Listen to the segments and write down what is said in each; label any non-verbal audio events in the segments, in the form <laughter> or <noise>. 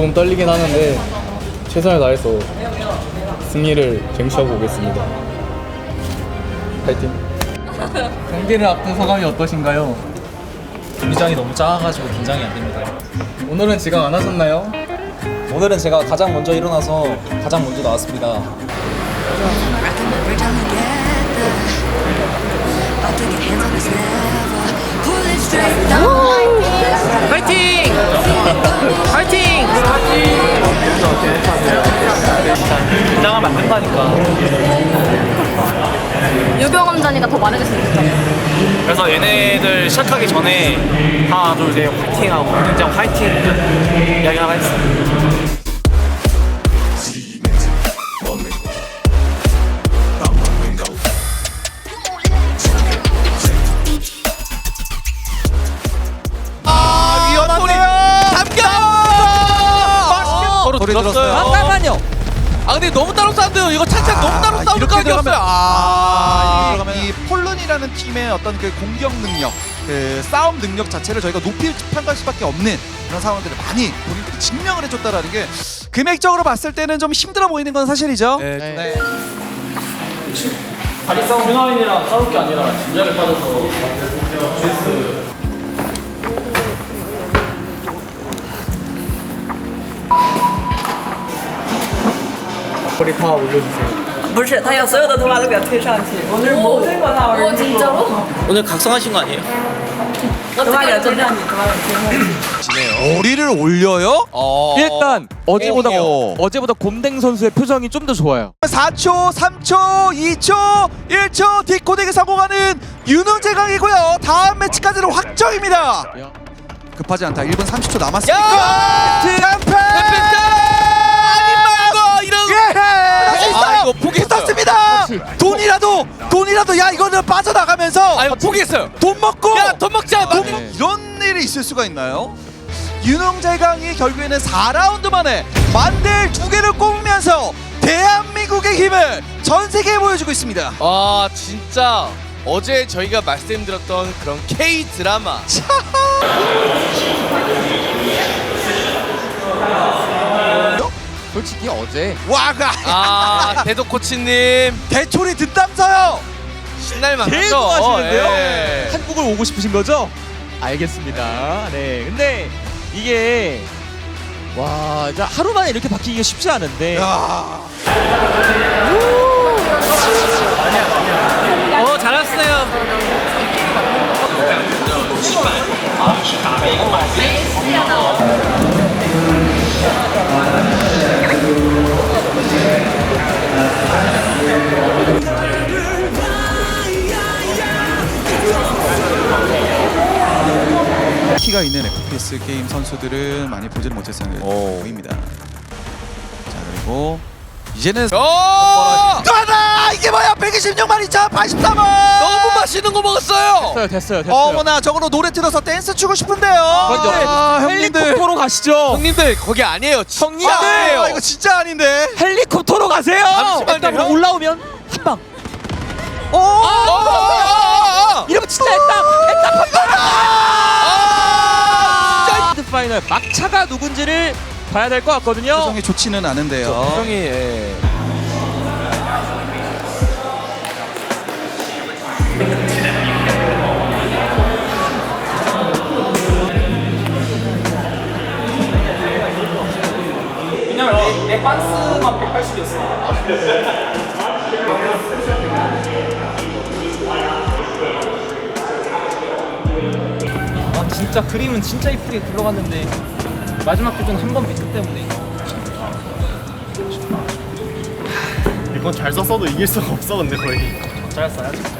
조금 떨리긴 하는데 최선을 다해서 승리를 쟁취하고 오겠습니다. 파이팅. 경기를 앞둔 소감이 어떠신가요? 경기장이 너무 작아가지고 긴장이 안 됩니다. 오늘은 지각 안 하셨나요? 오늘은 제가 가장 먼저 일어나서 가장 먼저 나왔습니다. 파이팅! 파이팅! 긴장하면 안 된다니까. 유병엄 전이가 더 말해줬으면 좋겠다. 그래서 얘네들 시작하기 전에 하나 둘셋 화이팅하고 굉장 화이팅 이야기 하나 했어. 서로 들었어요. 잠깐만요. 아 근데 너무 따로 싸운데요. 이거 차차 너무 따로 싸우는 각이었어요. 아, 이 폴론이라는 팀의 어떤 그 공격 능력, 그 싸움 능력 자체를 저희가 높이 평가할 수밖에 없는 그런 상황들을 많이 본인들이 증명을 해줬다라는 게 금액적으로 봤을 때는 좀 힘들어 보이는 건 사실이죠. 네. 다리 싸움 휴나인이랑 싸울 게 아니라 진작에 빠져서 머리 다 올려주세요. 不是，他要所有的头发都给他推上去。我是没推过他，我 어 是 진짜로? 오늘 각성하신 거 아니에요? 头发也就让你头发给推上去。 머리를 올려요? 일단 어제보다 오. 어제보다 곰댕 선수의 표정이 좀 더 좋아요. 4초, 3초, 2초, 1초 디코딩에 성공하는 윤호재강이고요. 다음 매치까지는 확정입니다. 급하지 않다. 1분 30초 남았으니까. 템페! 아, 이거 포기했어요. 붙었습니다. 돈이라도 돈이라도 야 이거는 빠져나가면서 아 이거 포기했어요. 돈 먹고 야 돈 먹자. 돈돈 먹- 이런 일이 있을 수가 있나요? 윤홍재강이 결국에는 4라운드 만에 만델 두 개를 꼽으면서 대한민국의 힘을 전 세계에 보여주고 있습니다. 아 진짜 어제 저희가 말씀드렸던 그런 K 드라마 솔직히 어제 와가 아 <laughs> 대도 코치님 대초리 듣담서요. 신날 만하죠 계속 하시는데요? 예. 한국을 오고 싶으신 거죠? 알겠습니다. 네, 근데 이게 와, 진짜 하루 만에 이렇게 바뀌기가 쉽지 않은데 야. 어 잘했어요. 키가 있는 FPS 게임 선수들은 많이 보지는 못했어요. 보입니다. 자 그리고 이제는 어! 가 다 이게 뭐야 126만 2천 83원 너무 맛있는 거 먹었어요 됐어요, 됐어요, 됐어요. 어머나 저거로 노래 틀어서 댄스 추고 싶은데요 먼저 아, 형님들 헬리콥터로 가시죠. 형님들 거기 아니에요 아, 아니에요 이거 진짜 아닌데 헬리콥터로 가세요. 잠시만요. 일단 올라오면 한 방. 오 어, 어, 어, 어. 이러면 진짜 한 방. 아, 진짜 파이널 막차가 누군지를 봐야 될 것 같거든요. 표정이 좋지는 않은데요 표정이 예. 왜냐면 내, 내 반스만 180이었어. 아 진짜 그림은 진짜 이쁘게 굴러갔는데 마지막 교전 한번 미스 때문에 이건 잘 썼어도 이길 수가 없어 근데 거의 잘 써야지.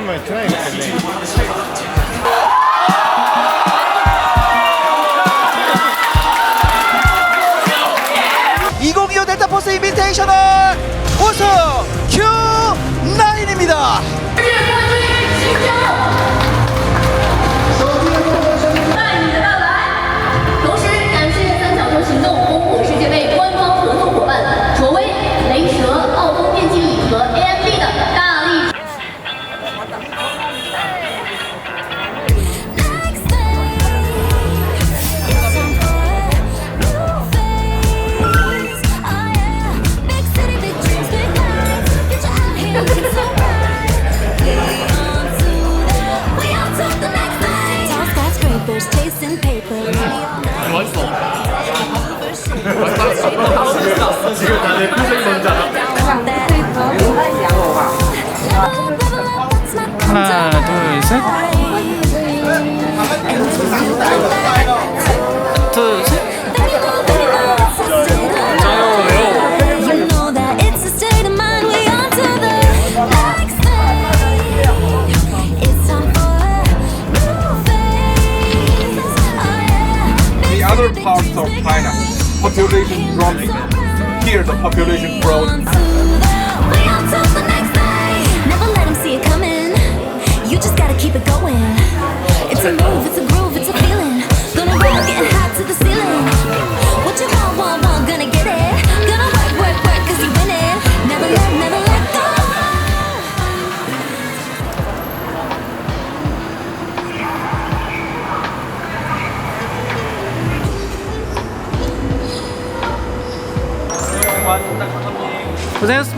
그러면 트나이 겠네 이공이오 델타포스 인비테이셔널 우승! population here the population grows.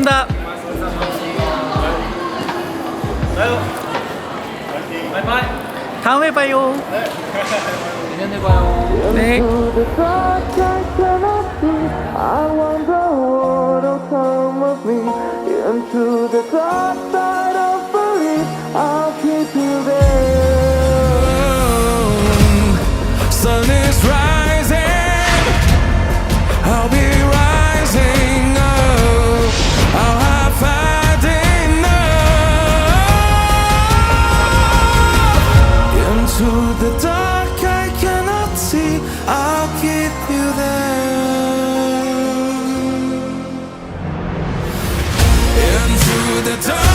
고맙습니다. 다음에 봐요. 내년에 봐요. 네. 네. the time.